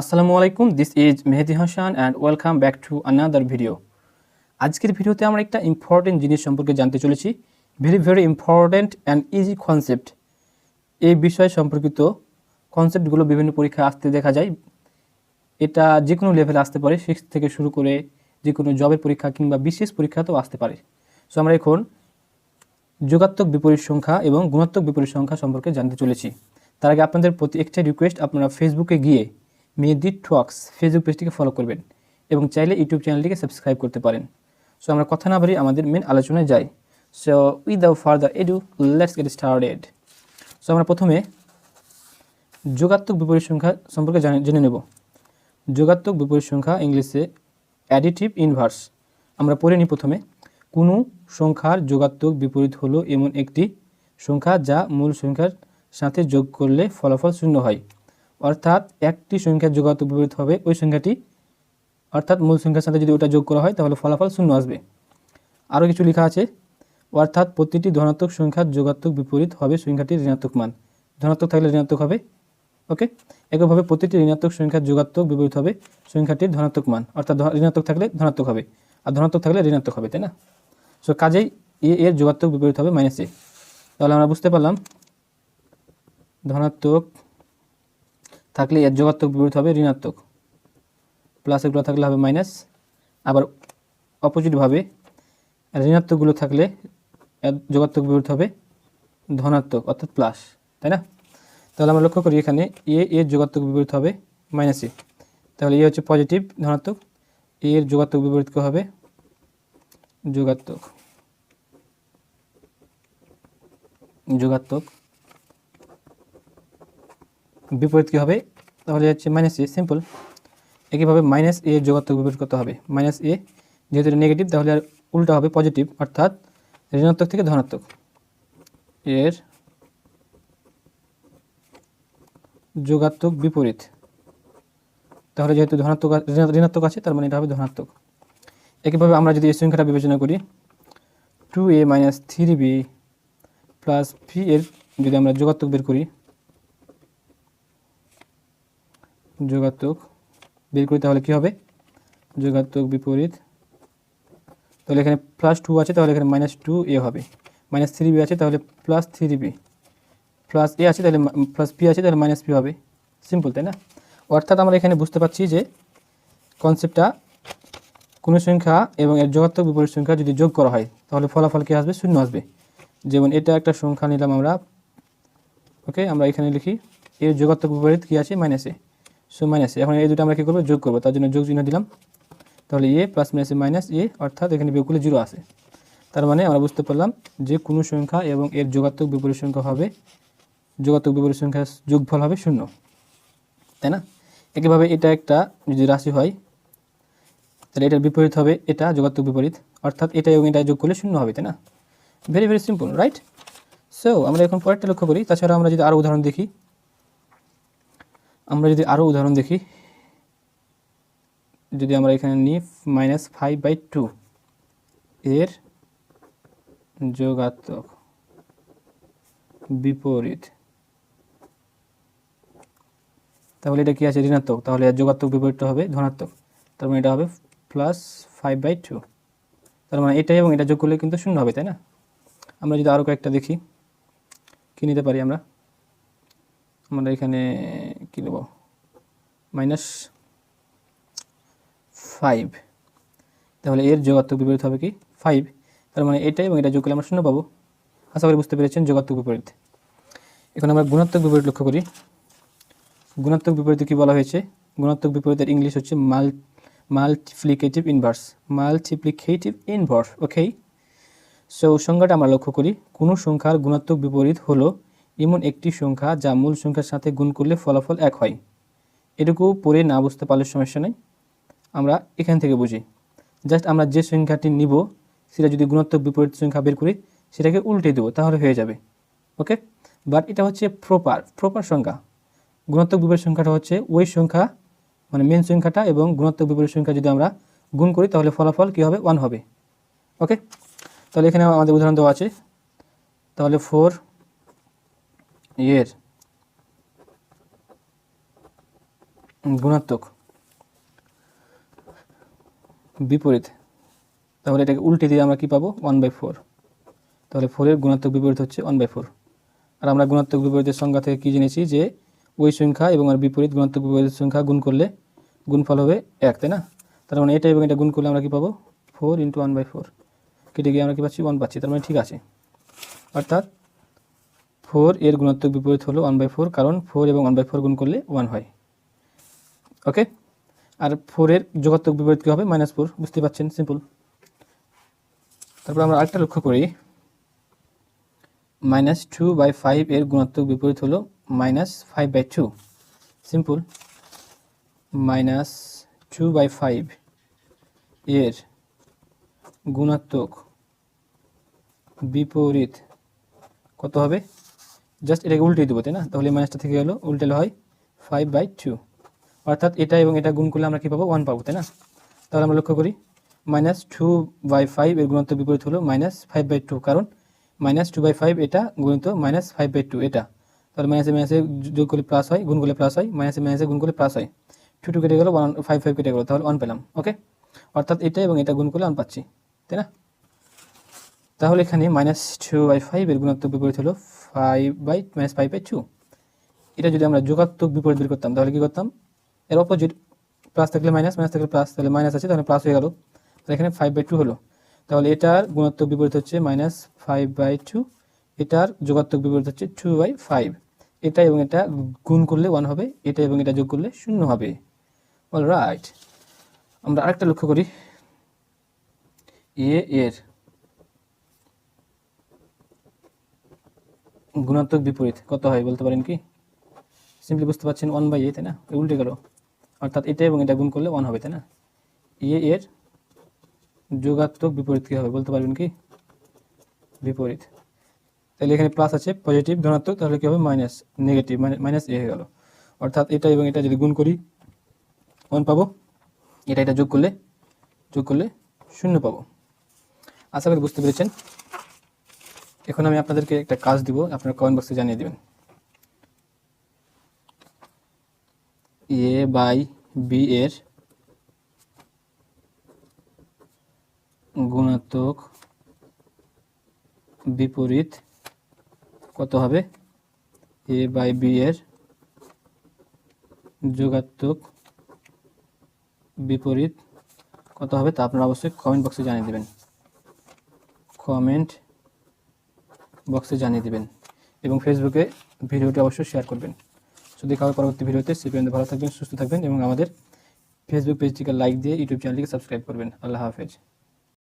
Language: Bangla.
আসসালামু আলাইকুম this is Mehedi Hasan and welcome back to another video আজকের ভিডিওতে আমরা একটা ইম্পর্টেন্ট জিনিস সম্পর্কে জানতে চলেছি। Very very important and easy concept এই বিষয় সম্পর্কিত কনসেপ্টগুলো বিভিন্ন পরীক্ষায় আসতে দেখা যায়। এটা যে কোনো লেভেলে আসতে পারে সিক্স থেকে শুরু করে যে কোনো জবের পরীক্ষা কিংবা বিশেষ পরীক্ষাতেও আসতে পারে। সো আমরা এখন যোগাত্মক বিপরীত সংখ্যা এবং গুণাত্মক বিপরীত সংখ্যা সম্পর্কে জানতে চলেছি। তার আগে আপনাদের প্রতি একটাই রিকোয়েস্ট আপনারা ফেসবুকে গিয়ে মেহেদি টক্স ফেসবুক পেজটিকে ফলো করবেন এবং চাইলে ইউটিউব চ্যানেলটিকে সাবস্ক্রাইব করতে পারেন। সো আমরা কথা না বাড়ি আমাদের মেন আলোচনায় যাই। So without further ado let's get started so আমরা প্রথমে যোগাত্মক বিপরীত সংখ্যা সম্পর্কে জানে- জেনে নেব। যোগাত্মক বিপরীত সংখ্যা ইংলিশে অ্যাডিটিভ ইনভার্স আমরা পড়ে নিই প্রথমে। কোনো সংখ্যার যোগাত্মক বিপরীত হলো এমন একটি সংখ্যা যা মূল সংখ্যার সাথে যোগ করলে ফলাফল শূন্য হয়। অর্থাৎ একটি সংখ্যার যোগাত্মক বিপরীত হবে ওই সংখ্যাটি। অর্থাৎ মূল সংখ্যার সাথে যদি ওটা যোগ করা হয়, তাহলে ফলাফল শূন্য আসবে। আরও কিছু লেখা আছে। অর্থাৎ প্রতিটি ধনাত্মক সংখ্যার যোগাত্মক বিপরীত হবে সংখ্যাটির ঋণাত্মক মান। ধনাত্মক থাকলে ঋণাত্মক হবে। ওকে? একইভাবে প্রতিটি ঋণাত্মক সংখ্যার যোগাত্মক বিপরীত হবে সংখ্যাটির ধনাত্মক মান। অর্থাৎ ঋণাত্মক থাকলে ধনাত্মক হবে। আর ধনাত্মক থাকলে ঋণাত্মক হবে, তাই না? সো কাজেই এ, এর যোগাত্মক বিপরীত হবে মাইনাস এ তাহলে আমরা বুঝতে পারলাম ধনাত্মক থাকলে এর যোগাত্মক বিপরীত হবে ঋণাত্মক। প্লাস এগুলো থাকলে হবে মাইনাস আবার অপোজিটভাবে ঋণাত্মকগুলো থাকলে যোগাত্মক বিপরীত হবে ধনাত্মক, অর্থাৎ প্লাস তাই না? তাহলে আমরা লক্ষ্য করি এখানে এ এর যোগাত্মক বিপরীত হবে মাইনাস এ তাহলে এ হচ্ছে পজিটিভ ধনাত্মক। এ এর যোগাত্মক বিপরীত হবে? যোগাত্মক। যোগাত্মক। বিপরীত কী হবে? তাহলে হচ্ছে মাইনাস এ সিম্পল একইভাবে মাইনাস এ যোগাত্মক বিপরীত করতে হবে। মাইনাস এ যেহেতু নেগেটিভ তাহলে আর উল্টা হবে পজিটিভ অর্থাৎ ঋণাত্মক থেকে ধনাত্মক। এর যোগাত্মক বিপরীত। তাহলে যেহেতু ধনাত্মক ঋণাত্মক আছে, তার মানে এটা হবে ধনাত্মক। একইভাবে আমরা যদি এই সংখ্যাটা বিবেচনা করি two A minus three B plus V এর যদি আমরা যোগাত্মক বের করি যোগাত্মক বের করি তাহলে কী হবে? যোগাত্মক বিপরীত। তাহলে এখানে প্লাস টু আছে, তাহলে এখানে মাইনাস টু এ হবে। মাইনাস থ্রি বি আছে, তাহলে plus three B plus A আছে, তাহলে প্লাস পি আছে, তাহলে মাইনাস পি হবে। সিম্পল তাই না? অর্থাৎ আমরা এখানে বুঝতে পারছি যে কনসেপ্টটা কোনো সংখ্যা এবং এর যোগাত্মক বিপরীত সংখ্যা যদি যোগ করা হয়, তাহলে ফলাফল কী আসবে? শূন্য আসবে। যেমন এটা একটা সংখ্যা নিলাম আমরা। ওকে আমরা এখানে লিখি, এর যোগাত্মক বিপরীত কী আছে? মাইনাসে সো মাইনাসে এখন এই দুটো আমরা কী করব? যোগ করব। তার জন্য যোগ চিহ্ন দিলাম। তাহলে এ প্লাস মাইনাসে মাইনাস এ অর্থাৎ এখানে বিয়োগগুলো জিরো আসে তার মানে আমরা বুঝতে পারলাম যে কোনো সংখ্যা এবং এর যোগাত্মক বিপরীত সংখ্যা হবে, যোগাত্মক বিপরীত সংখ্যার যোগফল হবে শূন্য। তাই না? একইভাবে এটা একটা যদি রাশি হয়, তাহলে এটার বিপরীত হবে এটা, যোগাত্মক বিপরীত। অর্থাৎ এটা এবং এটা যোগ করলে শূন্য হবে, তাই না? Very very simple right so আমরা এখন পরেরটা লক্ষ্য করি। তাছাড়া আমরা যদি আরও উদাহরণ দেখি। আমরা যদি আরও উদাহরণ দেখি, যদি আমরা এখানে নিই মাইনাস ফাইভ বাই টু এর যোগাত্মক বিপরীত। তাহলে এটা কি আছে? ঋণাত্মক। তাহলে এর যোগাত্মক বিপরীতটা হবে ধনাত্মক। তার মানে এটা হবে প্লাস ফাইভ বাই টু তার মানে এটা এবং এটা যোগ করলে কিন্তু শূন্য হবে, তাই না? আমরা যদি আরও কয়েকটা দেখি, কী নিতে পারি আমরা? আমরা এখানে কী নেব? মাইনাস ফাইভ তাহলে এর যোগাত্মক বিপরীত হবে কি? ফাইভ তার মানে এটা এবং এটা যোগ করলে আমরা শূন্য পাবো। আশা করি বুঝতে পেরেছেন যোগাত্মক বিপরীত। এখন আমরা গুণাত্মক বিপরীত লক্ষ্য করি। গুণাত্মক বিপরীতে কী বলা হয়েছে? গুণাত্মক বিপরীতের ইংলিশ হচ্ছে mul multiplicative inverse multiplicative inverse okay so সংখ্যাটা আমরা লক্ষ্য করি। কোনো সংখ্যার গুণাত্মক বিপরীত হলো এমন একটি সংখ্যা যা মূল সংখ্যার সাথে গুণ করলে ফলাফল এক হয়। এটুকু পড়ে না বুঝতে পারলে সমস্যা নেই। আমরা এখান থেকে বুঝি। জাস্ট আমরা যে সংখ্যাটি নিব, সেটা যদি গুণাত্মক বিপরীত সংখ্যা বের করি, সেটাকে উল্টে দেবো, তাহলে হয়ে যাবে। ওকে? বাট এটা হচ্ছে প্রপার প্রপার সংখ্যা। গুণাত্মক বিপরীত সংখ্যাটা হচ্ছে ওই সংখ্যা মানে মেন সংখ্যাটা এবং গুণাত্মক বিপরীত সংখ্যা যদি আমরা গুণ করি, তাহলে ফলাফল কী হবে? ওয়ান হবে। ওকে? তাহলে এখানে আমাদের উদাহরণ দেওয়া আছে। তাহলে ফোর এর গুণাত্মক। বিপরীত। তাহলে এটাকে উল্টে দিয়ে আমরা কি পাবো? ওয়ান বাই ফোর তাহলে ফোরের গুণাত্মক বিপরীত হচ্ছে ওয়ান বাই ফোর আর আমরা গুণাত্মক বিপরীতের সংখ্যা থেকে কী জেনেছি? যে ওই সংখ্যা এবং আর বিপরীত গুণাত্মক বিপরীতের সংখ্যা গুণ করলে গুণফল হবে এক, তাই না? তার মানে এটা এবং এটা গুণ করলে আমরা কি পাবো? Four into one by four কেটে গিয়ে আমরা কি পাচ্ছি? ওয়ান পাচ্ছি। তার মানে ঠিক আছে। অর্থাৎ ফোর এর গুণাত্মক বিপরীত হলো ওয়ান বাই ফোর কারণ ফোর এবং ওয়ান বাই ফোর গুণ করলে ওয়ান হয়। ওকে আর ফোরের যোগাত্মক বিপরীত কী হবে? মাইনাস ফোর বুঝতে পারছেন? সিম্পল তারপর আমরা আরেকটা লক্ষ্য করি। মাইনাস টু বাই ফাইভ এর গুণাত্মক বিপরীত হলো minus five by two simple minus two by five এর গুণাত্মক বিপরীত কত হবে? জাস্ট এটাকে উল্টে দেবো, তাই না? তাহলে মাইনাসটা থেকে গেলো, উল্টেলে হয় ফাইভ বাই টু অর্থাৎ এটা এবং এটা গুণ করলে আমরা কী পাবো? ওয়ান পাবো, তাই না? তাহলে আমরা লক্ষ্য করি মাইনাস টু বাই ফাইভ এর গুণাত্মক বিপরীত হলো মাইনাস ফাইভ বাই টু কারণ মাইনাস টু বাই ফাইভ এটা গুণিত মাইনাস ফাইভ বাই টু এটা। তাহলে মাইনাসে মাইনাসে যোগ করলে প্লাস হয়, গুণ করলে প্লাস হয় মাইনাসে মাইনাসে গুণ করলে প্লাস হয়। টু টু কেটে গেলো ওয়ান ফাইভ ফাইভ কেটে গেলো, তাহলে ওয়ান পেলাম ওকে অর্থাৎ এটা এবং এটা গুণ করলে ওয়ান পাচ্ছি, তাই না? তাহলে এখানে মাইনাস টু বাই ফাইভ এর গুণাত্মক বিপরীত হলো five by minus five by two এটা যদি আমরা যোগাত্মক বিপরীত বের করতাম, তাহলে কি করতাম? এর অপোজিট প্লাস থাকলে মাইনাস মাইনাস থাকলে প্লাস তাহলে মাইনাস আছে, তাহলে প্লাস হয়ে গেল। তাহলে এখানে ফাইভ বাই টু হলো। তাহলে এটার গুণাত্মক বিপরীত হচ্ছে মাইনাস ফাইভ বাই টু এটার যোগাত্মক বিপরীত হচ্ছে টু বাই ফাইভ এটা এবং এটা গুণ করলে ওয়ান হবে, এটা এবং এটা যোগ করলে শূন্য হবে। অল রাইট আমরা আরেকটা লক্ষ্য করি। এ এর গুণাত্মক বিপরীত, কত হয় বলতে পারেন কি? সিম্পলি বুঝতে পারছেন ওয়ান বাই এ তাই না? উল্টে গেল। অর্থাৎ এটা এবং এটা গুণ করলে ওয়ান হবে, তাই না? এ এর যোগাত্মক বিপরীত কী হবে বলতে পারবেন কি? বিপরীত। তাহলে এখানে প্লাস আছে পজিটিভ ধনাত্মক, তাহলে কী হবে? মাইনাস নেগেটিভ মাইনাস এ হয়ে গেল। অর্থাৎ এটা এবং এটা যদি গুণ করি ওয়ান পাবো। এটা এটা যোগ করলে যোগ করলে শূন্য পাবো। আশা করি বুঝতে পেরেছেন। এখন আমি আপনাদেরকে একটা কাজ দিব, আপনারা কমেন্ট বক্সে জানিয়ে দেবেন। এ বাই বি এর গুণাত্মক বিপরীত কত হবে? এ বাই বি এর যোগাত্মক বিপরীত কত হবে? তা আপনারা অবশ্যই কমেন্ট বক্সে জানিয়ে দেবেন। কমেন্ট বক্সে জানিয়ে দেবেন এবং ফেসবুকে ভিডিওটি অবশ্যই শেয়ার করবেন। যদি কারও পরবর্তী ভিডিওতে সে পর্যন্ত ভালো থাকবেন, সুস্থ থাকবেন এবং আমাদের ফেসবুক পেজটিকে লাইক দিয়ে ইউটিউব চ্যানেলটিকে সাবস্ক্রাইব করবেন। আল্লাহ হাফেজ।